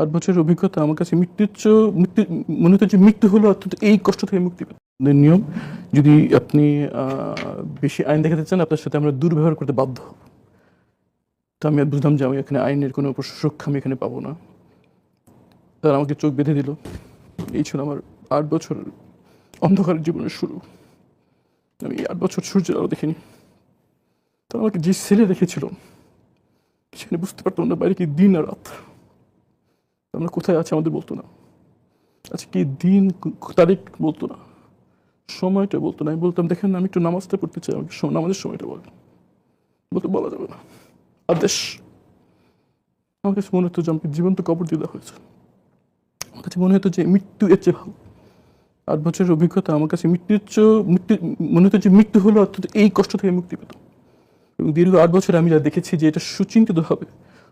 আট বছরের অভিজ্ঞতা আমার কাছে মৃত্যুর চেয়েও মৃত্যু, মনে হতো যে মৃত্যু হলো অর্থাৎ এই কষ্ট থেকে মুক্তি নিয়ম, যদি আপনি বেশি আইন দেখাতে চান, আপনার সাথে আমরা দুর্ব্যবহার করতে বাধ্য তো আমি বুঝলাম যে আমি এখানে আইনের কোনো সুরক্ষা আমি এখানে পাবো না। তারা আমাকে চোখ বেঁধে দিল। এই ছিল আমার আট বছর অন্ধকার জীবনের শুরু। আমি আট বছর সূর্যের আলো দেখিনি। তারা আমাকে যে ছেলে রেখেছিল সেখানে বুঝতে পারতাম না বাইরে কি দিন আর রাত। আমরা কোথায় আছে আমাদের বলতো না। আচ্ছা কি দিন তারিখ বলতো না। সময়টা বলতো না। আমি বলতাম, দেখেন, আমি একটু নামাজটা পড়তে চাই। আমাকে নামাজের সময়টা বলেন। বলতে, বলা যাবে না। আদেশ। আমার কাছে মনে হতো যে আমাকে জীবন্ত কবর দিয়ে দেওয়া হয়েছে। আমার কাছে মনে হতো যে মৃত্যু এর চেয়ে ভালো। আট বছরের অভিজ্ঞতা আমার কাছে মৃত্যুর চেয়েও মৃত্যু মনে হতো যে মৃত্যু হলো অর্থাৎ এই কষ্ট থেকে মুক্তি পেত এবং দীর্ঘ আট বছরে আমি যা দেখেছি যে এটা সুচিন্তিতভাবে,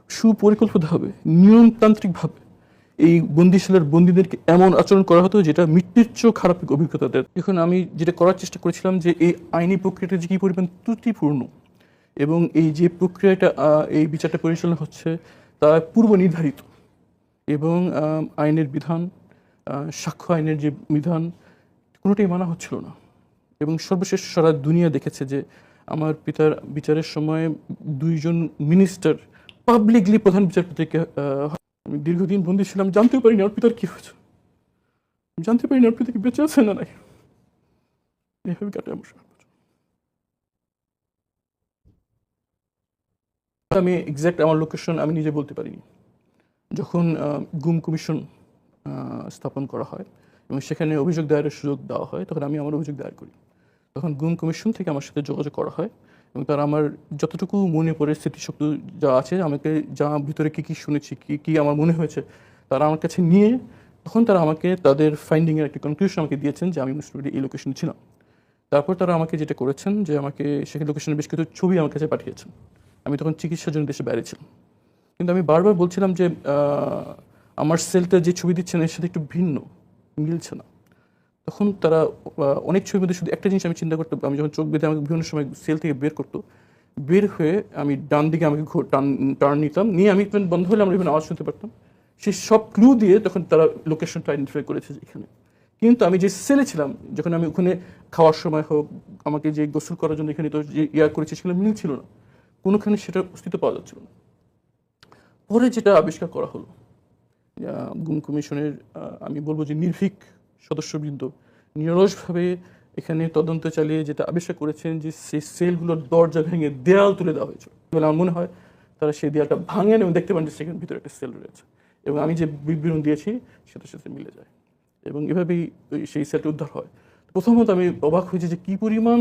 সুপরিকল্পিতভাবে, নিয়মতান্ত্রিকভাবে এই বন্দিশালার বন্দীদেরকে এমন আচরণ করা হতো যেটা মৃত্যুর চেয়েও খারাপ অভিজ্ঞতা দেয় এখন আমি যেটা করার চেষ্টা করেছিলাম যে এই আইনি প্রক্রিয়াটা যে কী পরিমাণ ত্রুটিপূর্ণ এবং এই যে প্রক্রিয়াটা এই বিচারটা পরিচালনা হচ্ছে তা পূর্ব নির্ধারিত এবং আইনের বিধান সাক্ষ্য আইনের যে বিধান, কোনোটাই মানা হচ্ছিল না। এবং সর্বশেষ সারা দুনিয়া দেখেছে যে আমার পিতার বিচারের সময় দুইজন মিনিস্টার পাবলিকলি প্রধান বিচারপতিকে আমি দীর্ঘদিন বন্দী ছিলাম, জানতেও পারিনি আমার পিতার কি হয়েছে। আমি জানতে পারিনি আমার পিতা কি বেঁচে আছে না নাই। কাটে আমার আমি এক্স্যাক্ট আমার লোকেশন আমি নিজে বলতে পারিনি। যখন গুম কমিশন স্থাপন করা হয় এবং সেখানে অভিযোগ দায়েরের সুযোগ দেওয়া হয়, তখন আমি আমার অভিযোগ দায়ের করি। তখন গুম কমিশন থেকে আমার সাথে যোগাযোগ করা হয়। এবং তারা আমার যতটুকু মনে পড়ে স্মৃতিশক্তি যা আছে, আমাকে যা ভিতরে কী কী শুনেছি, কী কী আমার মনে হয়েছে, তারা আমার কাছে নিয়ে তখন তারা আমাকে তাদের ফাইন্ডিংয়ের একটি কনক্লুশন আমাকে দিয়েছেন যে আমি মুসলিম এই লোকেশনে ছিলাম। তারপর তারা আমাকে যেটা করেছেন যে আমাকে সেখানে লোকেশনের বেশ কিছু ছবি আমার কাছে পাঠিয়েছেন। আমি তখন চিকিৎসার জন্য দেশে বাইরে ছিলাম। কিন্তু আমি বারবার বলছিলাম যে আমার সেলটা যে ছবি দিচ্ছেন এর সাথে একটু ভিন্ন, মিলছে না। তখন তারা অনেক ছবির মধ্যে শুধু একটা জিনিস আমি চিন্তা করতে, আমি যখন চোখ বেঁধে আমাকে বিভিন্ন সময় সেল থেকে বের করতো, বের হয়ে আমি ডান দিকে আমাকে টার্ন টার্ন নিতাম, নিয়ে আমি বন্ধ হলে আমরা even আওয়াজ শুনতে পারতাম। সেই সব ক্লু দিয়ে তখন তারা লোকেশনটা আইডেন্টিফাই করেছে এখানে। কিন্তু আমি যে সেলে ছিলাম, যখন আমি ওখানে খাওয়ার সময় হোক, আমাকে যে গোসল করার জন্য এখানে তো যে ইয়ার করেছে সেগুলো মিল ছিল না। কোনোখানে সেটার অস্তিত্ব পাওয়া যাচ্ছিল না। পরে যেটা আবিষ্কার করা হলো গুম কমিশনের আমি বলব যে নির্ভীক সদস্যবৃন্দ নিরসভাবে এখানে তদন্ত চালিয়ে যেটা আবিষ্কার করেছেন যে সেই সেলগুলোর দরজা ভেঙে দেয়াল তুলে দেওয়া হয়েছিল। বলে আমার মনে হয় তারা সেই দেয়ালটা ভাঙেন এবং দেখতে পান যে সেখানে ভিতরে একটা সেল রয়েছে এবং আমি যে বিবরণ দিয়েছি সেটার সাথে মিলে যায় এবং এভাবেই সেই সেলটি উদ্ধার হয়। প্রথমত আমি অবাক হয়েছি যে কি পরিমাণ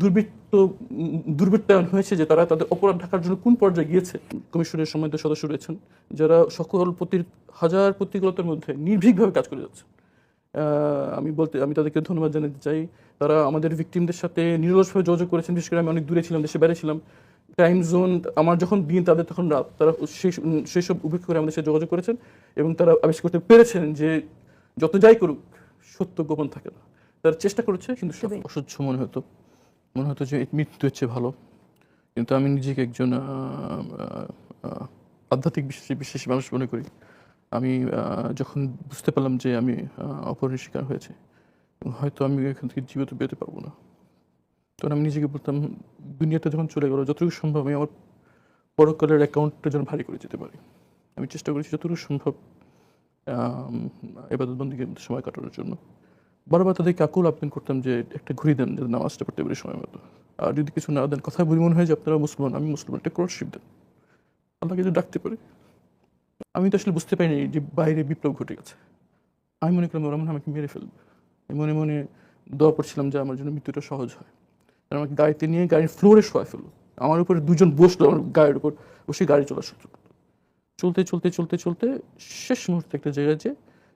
দুর্বৃত্ত, দুর্বৃত্তায়ন হয়েছে যে তারা তাদের অপরাধ ঢাকার জন্য কোন পর্যায়ে গিয়েছে। কমিশনের সম্মানিত সদস্য রয়েছেন, যারা সকল প্রতি হাজার প্রতিকূলতার মধ্যে নির্ভীকভাবে কাজ করে যাচ্ছে আমি বলতে, আমি তাদেরকে ধন্যবাদ জানাতে চাই। তারা আমাদের ভিকটিমদের সাথে নিরলসভাবে যোগাযোগ করেছেন। বিশেষ করে আমি অনেক দূরে ছিলাম, দেশে বাইরে ছিলাম। টাইম জোন আমার যখন দিন, তাদের তখন রাত, তারা সেই সেই সব উপেক্ষা করে আমাদের সাথে যোগাযোগ করেছেন এবং তারা আবিষ্কার করতে পেরেছেন যে যত যাই করুক সত্য গোপন থাকে না। তারা চেষ্টা করেছে কিন্তু অসহ্য মনে হতো। মনে হতো যে মৃত্যু হচ্ছে ভালো। কিন্তু আমি নিজেকে একজন আধ্যাত্মিক বিশ্বাসী বিশ্বাসী মানুষ মনে করি। আমি যখন বুঝতে পারলাম যে আমি আহ, অপহরণের শিকার হয়েছে হয়তো আমি এখান থেকে জীবিত বেরোতে পারব না। তখন আমি নিজেকে বলতাম দুনিয়াটা যখন চলে গেলো যতটুকু সম্ভব আমি আমার পরকালের অ্যাকাউন্টটা যেন ভারী করে যেতে পারি। আমি চেষ্টা করেছি যতটুকু সম্ভব এবাদত বন্দীকে সময় কাটানোর জন্য। বারবার তাদেরকে আকুল আবেদন করতাম যে একটা ঘুরি দেন, যাতে নামাজটা পড়তে পারি সময় মতো। আর যদি কিছু না দেন, কথা বলি মনে হয় যে আপনারা মুসলমান, আমি মুসলমান, একটা ক্রসশিপ দেন। আল্লাহকে যদি ডাকতে পারি। আমি তো আসলে বুঝতে পারিনি যে বাইরে বিপ্লব ঘটে গেছে। আমি মনে করলাম, ওরা মনে আমাকে মেরে ফেলবে। আমি মনে মনে দোয়া পড়ছিলাম যে আমার জন্য মৃত্যুটা সহজ হয়। আমাকে গাড়িতে নিয়ে গাড়ির ফ্লোরে শোয়া ফেলল। আমার উপরে দুজন বসল, আমার গাড়ির উপর বসে গাড়ি চলা শুরু চলতে চলতে চলতে চলতে শেষ মুহূর্তে একটা জায়গায় যে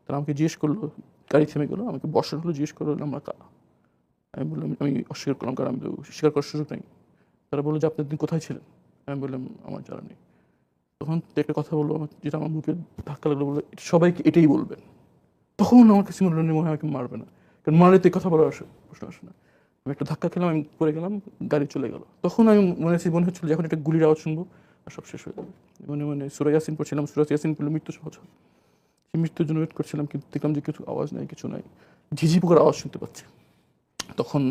তারা আমাকে জিজ্ঞেস করল, গাড়ি থেমে গেলো, আমাকে বসার হলো, জিজ্ঞেস করল, আমরা কারা আমি বললাম, আমি অস্বীকার করলাম, কারণ আমি তো স্বীকার করার সুযোগ নেই তারা বলল, যে আপনি দিন কোথায় ছিলেন? আমি বললাম, আমার জানা নেই। তখন একটা কথা বলল আমার যেটা আমার মুখে ধাক্কা লাগল, বলল সবাইকে এটাই বলবেন। তখন আমার কাছে মনে হয় আমাকে মারবে না। কারণ মারলে তো কথা বলার আসে, প্রশ্ন আসে না। আমি একটা ধাক্কা খেলাম, আমি পড়ে গেলাম, গাড়ি চলে গেল। তখন আমি মনে হচ্ছে, মনে হচ্ছিল যে এখন একটা গুলির আওয়াজ শুনব। সব শেষ হয়ে যাবে। মানে মানে সুরা ইয়াসিন পড়ছিলাম, সুরা ইয়াসিন পড়লে মৃত্যু সহজ হয়। সেই মৃত্যুর জন্য ওয়েট করছিলাম, কিন্তু দেখলাম যে কিছু আওয়াজ নাই, কিছু নাই। ঝিঝি পোকার আওয়াজ শুনতে পাচ্ছি। তখন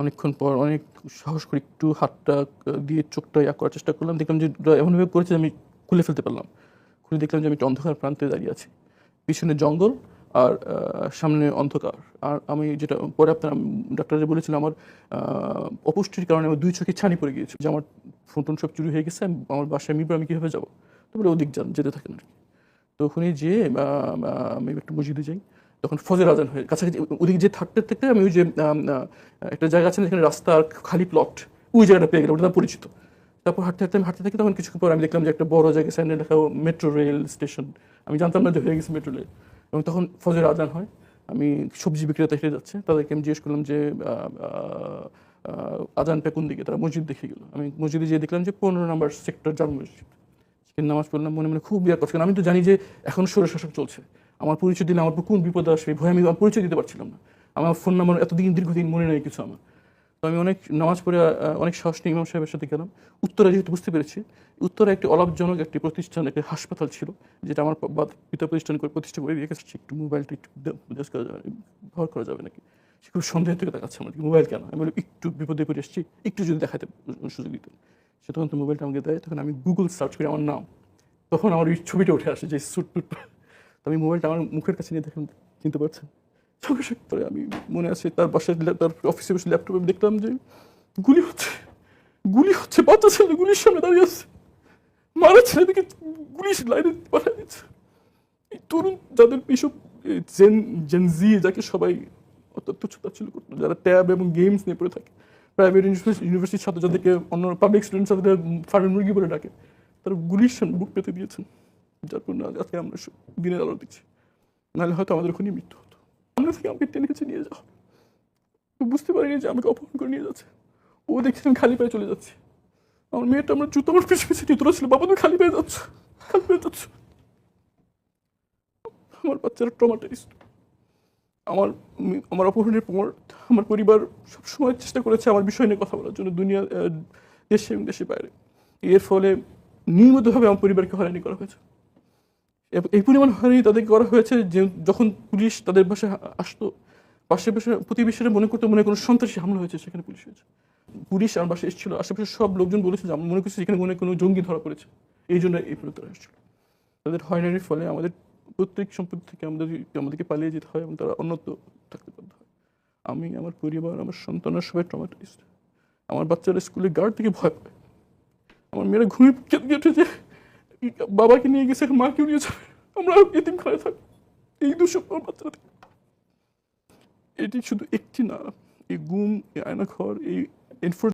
অনেকক্ষণ পর অনেক সাহস করে একটু হাতটা দিয়ে চোখটা ইয়া করার চেষ্টা করলাম। দেখলাম যে এমনভাবে করেছে আমি খুলে ফেলতে পারলাম। খুলে দেখলাম যে আমি অন্ধকার প্রান্তে দাঁড়িয়ে আছি। পিছনে জঙ্গল আর সামনে অন্ধকার। আর আমি যেটা, পরে আপনার ডাক্তার যে বলেছিল আমার অপুষ্টির কারণে আমার দুই চোখে ছানি পড়ে গিয়েছে। যে আমার ফোন টোন সব চুরি হয়ে গেছে, আমার বাসায় মিরপুর আমি কীভাবে যাব? তারপরে ওদিক যান, যেতে থাকেন আর কি। তো ওখানে যেয়ে আমি একটা মসজিদে যাই। তখন ফজের আজান হয়ে, কাছাকাছি, ওদিকে যে থাকতে থাকতে আমি ওই যে একটা জায়গা আছে যেখানে রাস্তা আর খালি প্লট ওই জায়গাটা পেয়ে গেলাম, ওটা পরিচিত। তারপর হাঁটতে হাঁটতে আমি হাঁটতে থাকি তখন কিছুক্ষণ পর আমি দেখলাম যে একটা বড় জায়গায় সাইনে লেখা মেট্রো রেল স্টেশন আমি জানতাম না যে হয়ে গেছে মেট্রো রেল এবং তখন ফজর আজান হয়। আমি সবজি বিক্রেতা হেঁটে যাচ্ছে। তাদেরকে আমি জিজ্ঞেস করলাম যে আজানটা কোন দিকে? তারা মসজিদ দেখে গেল। আমি মসজিদে যেয়ে দেখলাম যে পনেরো নম্বর সেক্টর জাল মসজিদ। সেখানে নামাজ পড়লাম, মনে মনে খুব বিয়া করছে কারণ আমি তো জানি যে এখন সৌর শাসক চলছে। আমার পরিচয় দিলে আমার কোন বিপদ আসবে, ভয়ে আমি পরিচয় দিতে পারছিলাম না। আমার ফোন নাম্বার এতদিন, দীর্ঘদিন মনে নেই কিছু আমার। আমি অনেক নামাজ পড়ে অনেক সাহস নিয়ে ইমাম সাহেবের সাথে গেলাম। উত্তরা যেহেতু বুঝতে পেরেছি, উত্তরা একটি অলাভজনক একটি প্রতিষ্ঠান, একটি হাসপাতাল ছিল, যেটা আমার পিতা প্রতিষ্ঠান করে প্রতিষ্ঠা করে রেখেছি একটু মোবাইলটি একটু ব্যবহার করা যাবে নাকি? সে খুব সন্দেহ থেকে দেখাচ্ছে আমার মোবাইল কেন? আমি বলি, একটু বিপদে পড়ে এসেছি একটু যদি দেখাতে সুযোগ দিতেন। সে তখন তো মোবাইলটা আমাকে দেয়, তখন আমি গুগল সার্চ করি আমার নাম। তখন আমার ওই ছবিটা উঠে আসে যে সুট টুট তো আমি মোবাইলটা আমার মুখের কাছে নিয়ে দেখলাম, চিনতে পারছেন? সঙ্গে সঙ্গে পরে আমি মনে আছে তার বাসায় তার অফিসে বসে ল্যাপটপে দেখলাম যে গুলি হচ্ছে গুলি হচ্ছে, বাচ্চা ছেলে গুলির সামনে দাঁড়িয়ে আছে। মারা ছেলেদিকে গুলি লাইনে পাঠিয়ে দিচ্ছে এই তরুণ যাদের এইসব জেন জেনজি যাকে সবাই অত্যন্ত ছোটাছুল করতো, যারা ট্যাব এবং গেমস নিয়ে পড়ে থাকে, প্রাইভেট ইউনিভার্সিটির ছাত্র যাদেরকে অন্য পাবলিক স্টুডেন্টস যাদের ফার্মের মুরগি বলে ডাকে, তারা গুলির সামনে বুক পেতে দিয়েছেন। যার আজ- আজকে আমরা দিনের আলো দিচ্ছি নাহলে হয়তো আমাদের ওখানেই মৃত্যু আমরা থেকে আমাকে টেনে হেঁচে নিয়ে যাওয়া তো বুঝতে পারিনি যে আমাকে অপহরণ করে নিয়ে যাচ্ছে। ও দেখছি আমি খালি পায়ে চলে যাচ্ছি। আমার মেয়েটা আমরা জুতো আমার পিছনে পিছিয়ে তোরা ছিল বাবা, তুমি খালি পেয়ে যাচ্ছ। খালি পেয়ে যাচ্ছ। আমার বাচ্চারা ট্রমাটাইজড আমার আমার অপহরণের পর আমার পরিবার সবসময় চেষ্টা করেছে আমার বিষয় নিয়ে কথা বলার জন্য দুনিয়া দেশে এবং দেশের বাইরে। এর ফলে নিয়মিতভাবে আমার পরিবারকে হয়রানি করা হয়েছে। এই পরিমাণ হয়রানি তাদেরকে করা হয়েছে যে যখন পুলিশ তাদের বাসায় আসতো, পাশে পাশে প্রতিবেশীরা মনে করতো মনে কোনো সন্ত্রাসী হামলা হয়েছে, সেখানে পুলিশ হয়েছে। পুলিশ আমার বাসায় এসেছিল, আশেপাশে সব লোকজন বলেছে যে, মনে করছি এখানে মনে কোনো জঙ্গি ধরা পড়েছে। এই জন্য এই পরিণত এসেছিল। তাদের হয়রানির ফলে আমাদের প্রত্যেক সম্পত্তি থেকে আমাদের আমাদেরকে পালিয়ে যেতে হয় এবং তারা অন্যত্র থাকতে বাধ্য হয়। আমি, আমার পরিবার, আমার সন্তানরা সবাই ট্রমাটাইজড আমার বাচ্চারা স্কুলে গার্ড থেকে ভয় পায়। আমার মেয়েরা ঘুমিয়ে কেঁদে উঠে যে বাবাকে নিয়ে গেছে মা মাকেও নিয়ে যাবে আমরা এতিম খানে থাকব এই আমার বাচ্চারা। এটি শুধু একটি না, এই গুম, এই আয়নাঘর, এই এনফোর্স